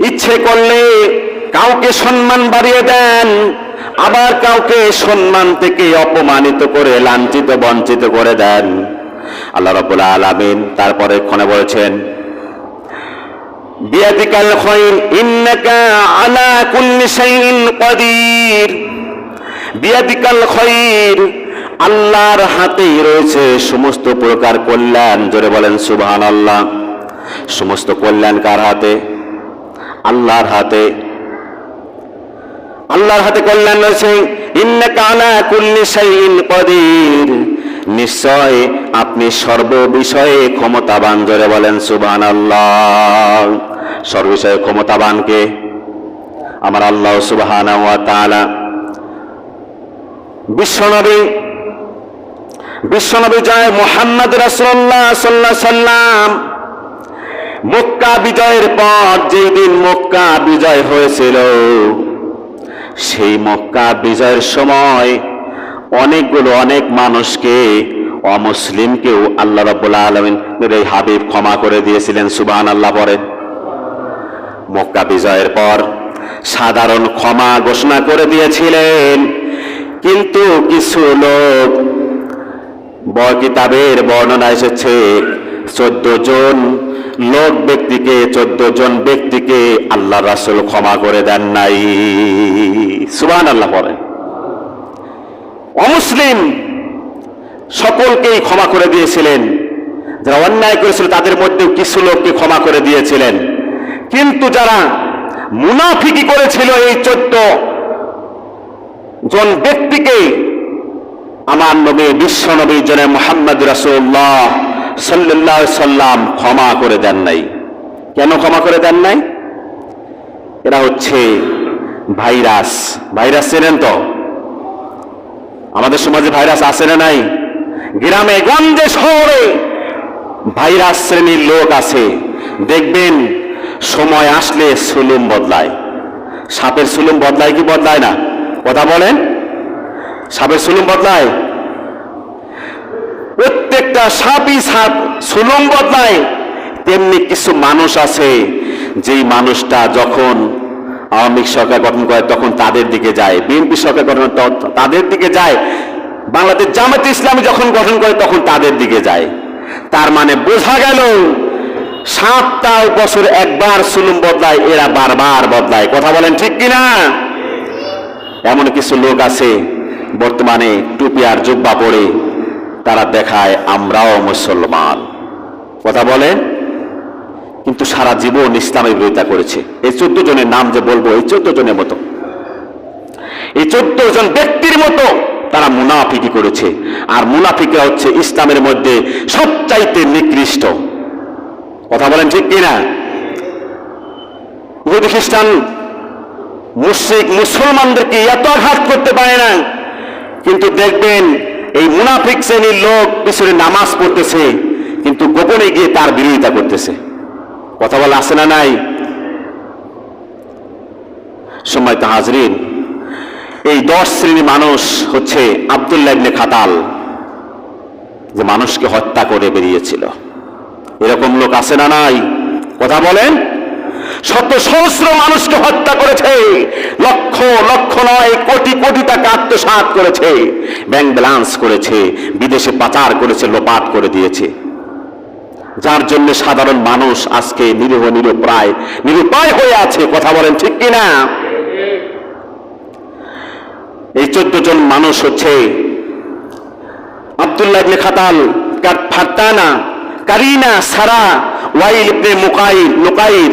ইচ্ছে করলে কাউকে সম্মান বাড়িয়ে দেন, আবার কাউকে সম্মান থেকে অপমানিত করে, লাঞ্ছিত, বঞ্চিত করে দেন। আল্লাহ রাব্বুল আলামিন তারপরে ক্ষণে বলেছেন, বিয়াদিকাল খায়র, ইন্নাকা আলা কুল্লি শাইইন কাদির। বিয়াদিকাল আল্লাহর হাতেই রয়েছে সমস্ত প্রকার কল্যাণ। জোরে বলেন সুবহানাল্লাহ। সমস্ত কল্যাণ কার হাতে? আল্লাহর হাতে। আল্লাহর হাতে কল্যাণ রয়েছে। ইন্নাকা আলা কুল্লি শাইইন কাদির। নিশ্চয় আপনি সর্ব বিষয়ে ক্ষমতাবান, জোরে বলেন সুবহানাল্লাহ। সর্ব বিষয়ে ক্ষমতাবানকে আমার আল্লাহ তাআলা। বিশ্বনবী বিশ্বনবী জয় মোহাম্মদ রাসূলুল্লাহ সাল্লাল্লাহু আলাইহি সাল্লাম মক্কা বিজয়ের পর যেই দিন মক্কা বিজয় হয়েছিল, সেই মক্কা বিজয়ের সময় অনেকগুলো অনেক মানুষকে, অমুসলিমকেও আল্লাহ রাব্বুল আলামিন এই হাবিব ক্ষমা করে দিয়েছিলেন সুবহান আল্লাহ পরে মক্কা বিজয়ের পর সাধারণ ক্ষমা ঘোষণা করে দিয়েছিলেন, কিন্তু কিছু লোক ব- কিতাবের বর্ণনা এসেছে চোদ্দ জন লোক ব্যক্তিকে, চোদ্দ জন ব্যক্তিকে আল্লাহ রাসূল ক্ষমা করে দেন নাই। সুবহান আল্লাহ বলেন অমুসলিম সকলকেই ক্ষমা করে দিয়েছিলেন। যারা অন্যায় করেছিল, তাদের মধ্যেও কিছু লোককে ক্ষমা করে দিয়েছিলেন। কিন্তু যারা মুনাফিকি করেছিল, এই চোদ্দ জন ব্যক্তিকে, আমার নবী, বিশ্ব নবী জনে মোহাম্মদ রাসূলুল্লাহ আলাইহি সাল্লাম ক্ষমা করে দেন নাই। কেন ক্ষমা করে দেন নাই? এরা হচ্ছে ভাইরাস। ভাইরাস চেনেন তো? আমাদের সমাজে ভাইরাস আছে না নাই? গ্রামে, গঞ্জে, শহরে ভাইরাস শ্রেণির লোক আছে। দেখবেন, সময় আসলে সুলুম বদলায়। সাপের সুলুম বদলায় কি বদলায় না? কথা বলেন? সাপের সুলুম বদলায়? প্রত্যেকটা সাপই সাপ সুলুম বদলায় তেমনি কিছু মানুষ আছে, যেই মানুষটা যখন আওয়ামী সরকার গঠন করে তখন তাদের দিকে যায়। বিএনপি সরকার গঠন তাদের দিকে যায়। বাংলাদেশ জামাতে ইসলামী যখন গঠন করে তখন তাদের দিকে যায়। তার মানে বোঝা গেল, সাতটা বছর একবার সুলুম বদলায়, এরা বারবার বদলায়। কথা বলেন ঠিক কিনা? এমন কিছু লোক আছে, বর্তমানে টুপি আর জুব্বা পরে তারা দেখায়, আমরাও মুসলমান। কথা বলেন কিন্তু সারা জীবন ইসলামের বিরোধিতা করেছে। এই চোদ্দ জনের নাম যে বলব, এই চোদ্দ জনের মতো। এই চোদ্দ জন ব্যক্তির মতো তারা মুনাফিকি করেছে। আর মুনাফিকরা হচ্ছে ইসলামের মধ্যে সবচাইতে নিকৃষ্ট। কথা বলেন ঠিক কিনা? ইহুদি খ্রিস্টান, মুশরিক, মুসলমানদেরকে এত আঘাত করতে পারে না। কিন্তু দেখবেন এই মুনাফিক শ্রেণির লোক পিছনে নামাজ পড়তেছে, কিন্তু গোপনে গিয়ে তার বিরোধিতা করতেছে। কথা বলা আছে না নাই? সময় তো হাজরিন, এই দশ শ্রেণির মানুষ হচ্ছে আবদুল্লাহ ইবনে খাতাল, যে মানুষকে হত্যা করে বেরিয়েছিল। এরকম লোক আছে না নাই? কথা বলেন। শত সহস্র মানুষকে হত্যা করেছে। লক্ষ লক্ষ নয়, কোটি কোটি টাকা আত্মসাৎ করেছে। ব্যাংক ব্যালান্স করেছে, বিদেশে পাচার করেছে, লোপাট করে দিয়েছে। যার জন্য সাধারণ মানুষ আজকে নিরীহ, নিরুপায় নিরুপায় হয়ে আছে, কথা বলেন ঠিক কিনা? এই চোদ্দ জন মানুষ হচ্ছে আব্দুল্লাহ খাতাল, কার Fartana, Karina Sara, Wail ibn Muqail, Luqail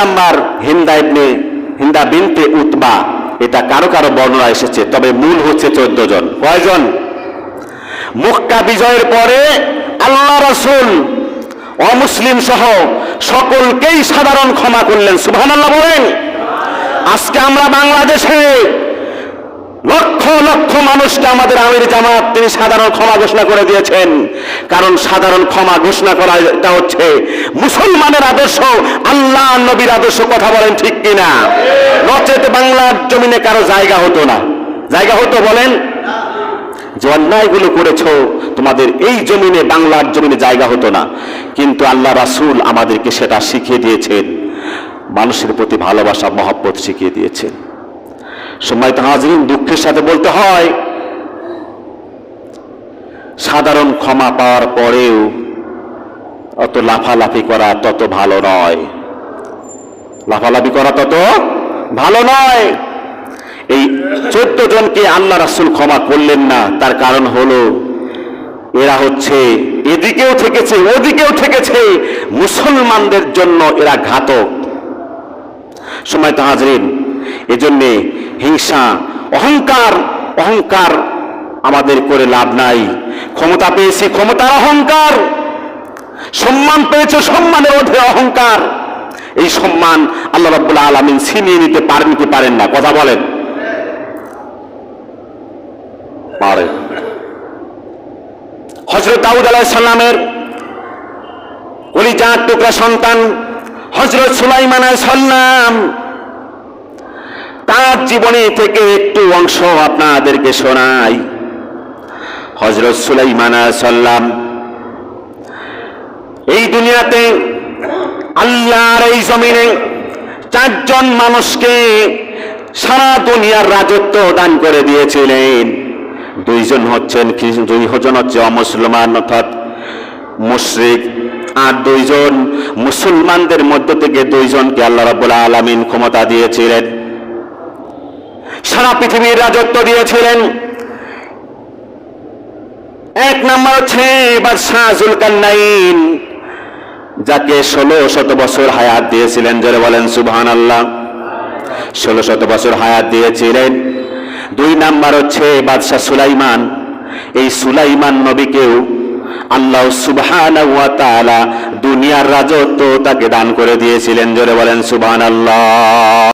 number Hinda ibn, Hinda bint Utba. এটা কারও কারও বর্ণনা এসেছে, তবে মূল হচ্ছে চোদ্দ জন। কয়জন মুক্কা বিজয়ের পরে আল্লাহ রসুল, অমুসলিম সহ সকলকেই সাধারণ ক্ষমা করলেন। সুবহানাল্লাহ বলেন, আজকে আমরা বাংলাদেশে লক্ষ লক্ষ মানুষকে আমাদের আমির জামাত, তিনি সাধারণ ক্ষমা ঘোষণা করে দিয়েছেন। কারণ সাধারণ ক্ষমা ঘোষণা করা এটা হচ্ছে মুসলমানের আদর্শ, আল্লাহ নবীর আদর্শ কথা বলেন ঠিক কিনা? নচেত বাংলার জমিনে কারও জায়গা হতো না। জায়গা হতো বলেন? যে অন্যায়গুলো করেছ, তোমাদের এই জমিনে, বাংলার জমিনে জায়গা হতো না। কিন্তু আল্লাহ রাসুল আমাদেরকে সেটা শিখিয়ে দিয়েছেন। মানুষের প্রতি ভালোবাসা, মহব্বত শিখিয়ে দিয়েছেন। সময় তো হাজরিন, দুঃখের সাথে বলতে হয়, সাধারণ ক্ষমা পাওয়ার পরেও অত লাফালাফি করা তত ভালো নয়। লাফালাফি করা তত ভালো নয়। এই চোদ্দ জনকে আল্লাহ রাসূল ক্ষমা করলেন না, তার কারণ হলো এরা হচ্ছে এদিকেও থেকেছে, ওদিকেও থেকেছে। মুসলমানদের জন্য এরা ঘাতক। সময় তো হাজরিন, এজন্যে হিংসা, অহংকার অহংকার আমাদের করে লাভ নাই। ক্ষমতা পেয়েছি ক্ষমতার অহংকার, সম্মান পেয়েছে সম্মানের মধ্যে অহংকার। এই সম্মান আল্লাহ রাব্বুল আলামিন ছিনিয়ে নিতে পারেন কি পারেন না। কথা বলেন। পারেন হজরত দাউদ আলাইহিস সালামের কলিজার টুকরা সন্তান হজরত সুলাইমান আলাইহিস সালাম তার জীবনী থেকে একটু অংশ আপনাদেরকে শোনাই। হজরত সুলাইমান সালাম, এই দুনিয়াতে আল্লাহর এই জমিনে চারজন মানুষকে সারা দুনিয়ার রাজত্ব দান করে দিয়েছিলেন। দুইজন হচ্ছেন খ্রিস- দুইজন হচ্ছে অমুসলমান অর্থাৎ মুশরিক, আর দুইজন মুসলমানদের মধ্য থেকে দুইজনকে আল্লাহ রাব্বুল আলামিন ক্ষমতা দিয়েছিলেন। সারা পৃথিবীর রাজত্ব দিয়েছিলেন। এক নম্বর হচ্ছে বাদশাহ জুলকান্নাইন, যাকে ষোলো শত বছর হায়াত দিয়েছিলেন। যারা বলেন সুবহান আল্লাহ ষোলো শত বছর হায়াত দিয়েছিলেন। দুই নাম্বার হচ্ছে বাদশাহ সুলাইমান। এই সুলাইমান নবীকেও আল্লাহ সুবহান দুনিয়ার রাজত্ব তাকে দান করে দিয়েছিলেন। জোরে বলেন সুবহান আল্লাহ